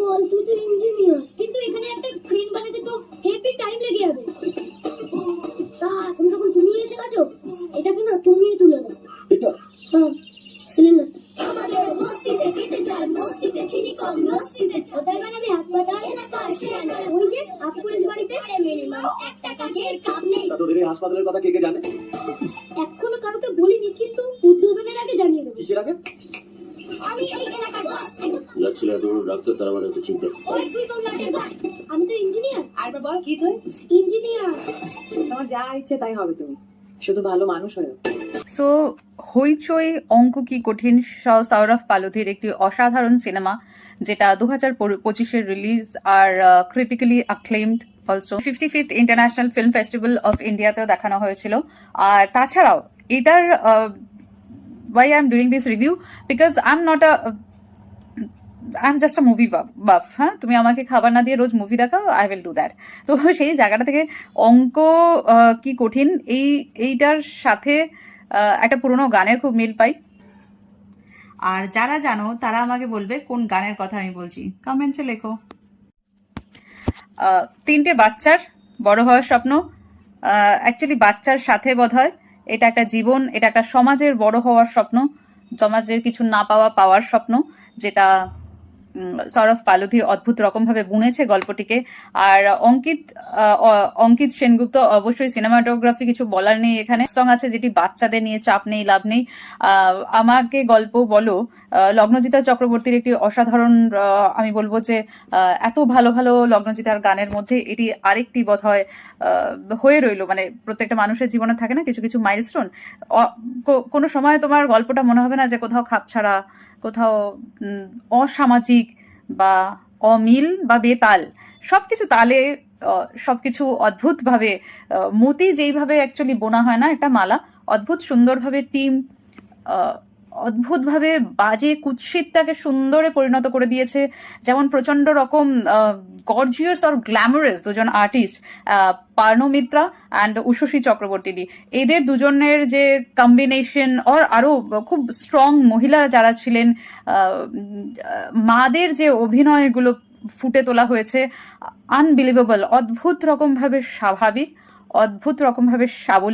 বল তুই তো ইঞ্জিনিয়ার কিন্তু এখানে একটা ক্রেন বানাতে তো হেভি টাইম লেগে যাবে। তা এখন তখন তুমি এসে গেছো এটাকে না তুমিই তুলে দাও। এটা? হ্যাঁ সিলিন্ডার আমাদের মস্তিতে কেটে যায় মস্তিতে চিনি কম মস্তিতে কোথায় বানাবে হাসপাতাল এলাকার সিলিন্ডার ওই যে আপ পুলিশ বাড়িতে? মিনিমাম একটা কাজের কাম নেই। তোদের এই হাসপাতালের কথা কে কে জানে? এখনও কাউকে বলিনি কিন্তু উদ্বোধনের আগে জানিয়ে দেবো। কিসের আগে আমি এই এলাকার বস যাচ্ছিল এত বড় ডাক্তার তার আমার এত চিন্তা আমি তো ইঞ্জিনিয়ার আরেকবার বল কি তুই? ইঞ্জিনিয়ার তোমার যা ইচ্ছে তাই হবে তুমি। শুধু ভালো মানুষ হয়ে সো হইচই অঙ্ক কি কঠিন? সৌরভ পালোধির একটি অসাধারণ সিনেমা যেটা দু হাজার পঁচিশের release R critically acclaimed also fifty fifth international film festival of ইন্ডিয়াতেও দেখানো হয়েছিল। আর তাছাড়াও এটার why I am doing this review because I am not a I am just a movie buff হ্যাঁ তুমি আমাকে খাবার না দিয়ে রোজ মুভি দেখাও আই উইল ডু দ্যাট তো সেই জায়গাটা থেকে অঙ্ক কি কঠিন, এই, এইটার সাথে একটা পুরোনো গানের খুব মিল পাই। আর যারা জানো, তারা আমাকে বলবে কোন গানের কথা আমি বলছি। কমেন্টসে লেখো। তিনটে বাচ্চার বড় হওয়ার স্বপ্ন। অ্যাকচুয়ালি বাচ্চার সাথে বোধ হয় এটা একটা জীবন, এটা একটা সমাজের বড় হওয়ার স্বপ্ন, সমাজের কিছু না পাওয়া, পাওয়ার স্বপ্ন, যেটা সৌরভ পালোধি অদ্ভুত রকম ভাবে বুনেছে গল্পটিকে। আর অঙ্কিত অঙ্কিত সেনগুপ্ত অবশ্যই সিনেমাটোগ্রাফি কিছু বলার নেই এখানে। সং আছে যেটি বাচ্চাদের নিয়ে চাপ নেই, লাভ নেই। আমাকে গল্প বলো লগ্নজিতা চক্রবর্তীর একটি অসাধারণ আমি বলব যে এত ভালো ভালো লগ্নজিতার গানের মধ্যে এটি আরেকটি বোধ হয় হয়ে রইল। মানে প্রত্যেকটা মানুষের জীবনে থাকে না কিছু কিছু মাইলস্টোন কোনো সময় তোমার গল্পটা মনে হবে না যে কোথাও খাপছাড়া কোথাও অসামাজিক বা অমিল বা বেতাল সব কিছু তালে সব কিছু অদ্ভুতভাবে ভাবে মতি যেইভাবে অ্যাকচুয়ালি বোনা হয় না একটা মালা, অদ্ভুত সুন্দরভাবে টিম অদ্ভুতভাবে বাজে কুৎসিতটাকে সুন্দরে পরিণত করে দিয়েছে, যেমন প্রচণ্ড রকম গর্জিয়াস আর গ্ল্যামারাস দুজন আর্টিস্ট পার্নো মিত্রা অ্যান্ড উষসী চক্রবর্তী দি এদের দুজনের যে কম্বিনেশন আর আরও খুব স্ট্রং মহিলা যারা ছিলেন মাদের যে অভিনয়গুলো ফুটে তোলা হয়েছে আনবিলিভেবল অদ্ভুত রকম ভাবে স্বাভাবিক, অদ্ভুত রকম ভাবে সাবলীল